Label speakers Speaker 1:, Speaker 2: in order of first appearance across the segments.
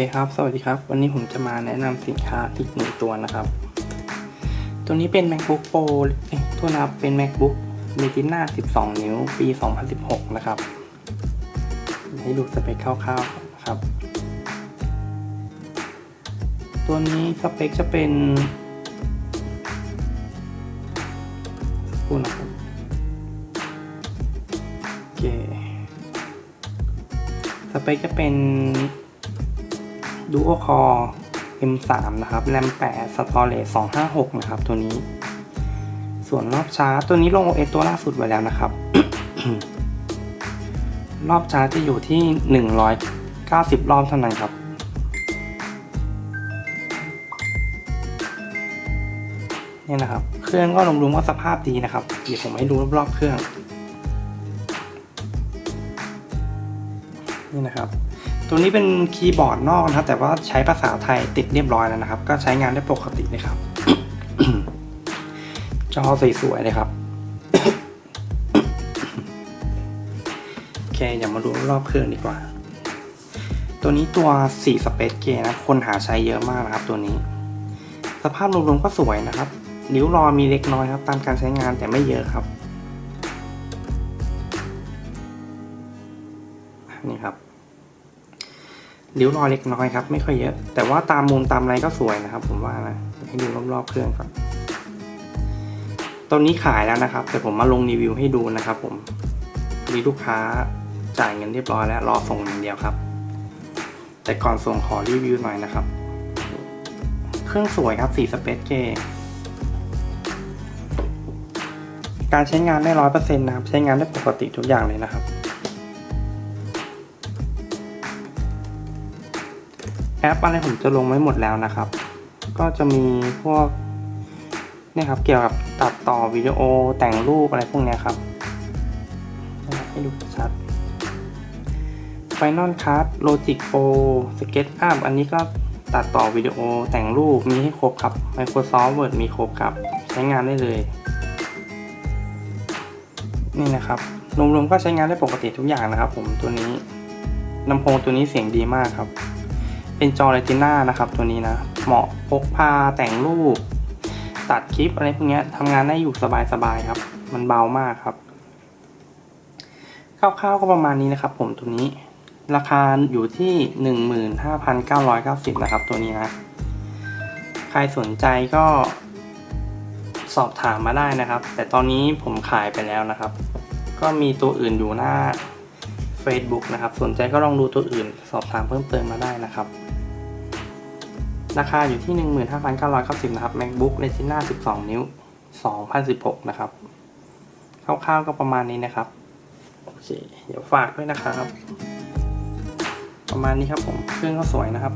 Speaker 1: เคครับ สวัสดีครับ วันนี้ผมจะมาแนะนำสินค้าอีกหนึ่งตัวนะครับ ตัวนี้เป็น macbook pro เอ้ยโทษนะครับเป็น macbook retina 12 นิ้ว ปี 2016 นะครับ ให้ดูสเปคคร่าวๆนนะครับ ตัวนี้สเปคจะเป็นพูดนะครับโอเค สเปคจะเป็น Duo Core M3 นะครับ RAM 8 Storage 256 นะครับ ตัวนี้ ส่วนรอบชาร์จตัวนี้ลง OS ตัวล่าสุดไว้แล้วนะครับ รอบชาร์จจะอยู่ที่ 190 รอบเท่านั้นครับเนี่ยนะครับ เครื่องก็รวมๆว่าสภาพดีนะครับ เดี๋ยวผมให้ดูรอบๆเครื่อง นี่นะครับ ตัวนี้เป็นคีย์บอร์ดนอกนะครับ แต่ว่าใช้ภาษาไทยติดเรียบร้อยแล้วนะครับ ก็ใช้งานได้ปกติเลยครับ จอสวยๆเลยครับโอเคอย่ามาดูรอบเครื่องดีกว่า ตัวนี้ตัว4 Space Gray นะ คนหาใช้เยอะมากนะครับ ตัวนี้ สภาพรวมๆก็สวยนะครับริ้วรอยมีเล็กน้อยครับ ตามการใช้งานแต่ไม่เยอะครับ นี่ครับ ริ้วรอยเล็กน้อยครับ ไม่ค่อยเยอะ แต่ว่าตามมุมตามอะไรก็สวยนะครับ ผมว่านะให้ดูรอบๆเครื่องก่อนตัวนี้ขายแล้วนะครับ แต่ผมมาลงรีวิวให้ดูนะครับ ผมมีลูกค้าจ่ายเงินเรียบร้อยแล้วรอส่งอย่างเดียวครับ แต่ก่อนส่งขอรีวิวหน่อยนะครับ เครื่องสวยครับสีสเปซเกการใช้งานได้ร้อยเปอร์เซ็นต์นะครับ ใช้งานได้ปกติทุกอย่างเลยนะครับ แอปอะไรผมจะลงไว้หมดแล้วนะครับ ก็จะมีพวกเนี่ยครับเกี่ยวกับตัดต่อวิดีโอแต่งรูปอะไรพวกนี้ครับให้ดูชัด Final Cut Logic Pro SketchUp อันนี้ก็ตัดต่อวิดีโอแต่งรูปมีให้ครบครับ Microsoft Word มีครบครับ ใช้งานได้เลย นี่นะครับรวมๆก็ใช้งานได้ปกติทุกอย่างนะครับ ผมตัวนี้ลำโพงตัวนี้เสียงดีมากครับ เป็นจอเรติน่านะครับตัวนี้นะ เหมาะพกพาแต่งรูป ตัดคลิปอะไรพวกนี้ทำงานได้อยู่สบายๆครับ มันเบามากครับคร่าวๆก็ประมาณนี้นะครับ ผมตัวนี้ ราคาอยู่ที่ 15,990 นะครับ ตัวนี้นะ ใครสนใจก็สอบถามมาได้นะครับ แต่ตอนนี้ผมขายไปแล้วนะครับ ก็มีตัวอื่นอยู่หน้า Facebook นะครับ สนใจก็ลองดูตัวอื่น สอบถามเพิ่มเติมมาได้นะครับ ราคาอยู่ที่ 15,990นะครับ MacBook Retina 12 นิ้ว 2016 นะครับคร่าวๆก็ประมาณนี้นะครับโอเคเดี๋ยวฝากด้วยนะครับ ประมาณนี้ครับผมเครื่องก็สวยนะครับ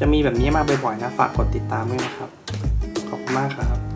Speaker 1: จะมีแบบนี้มาบ่อยๆนะ ฝากกดติดตามด้วยนะครับ ขอบคุณมากครับ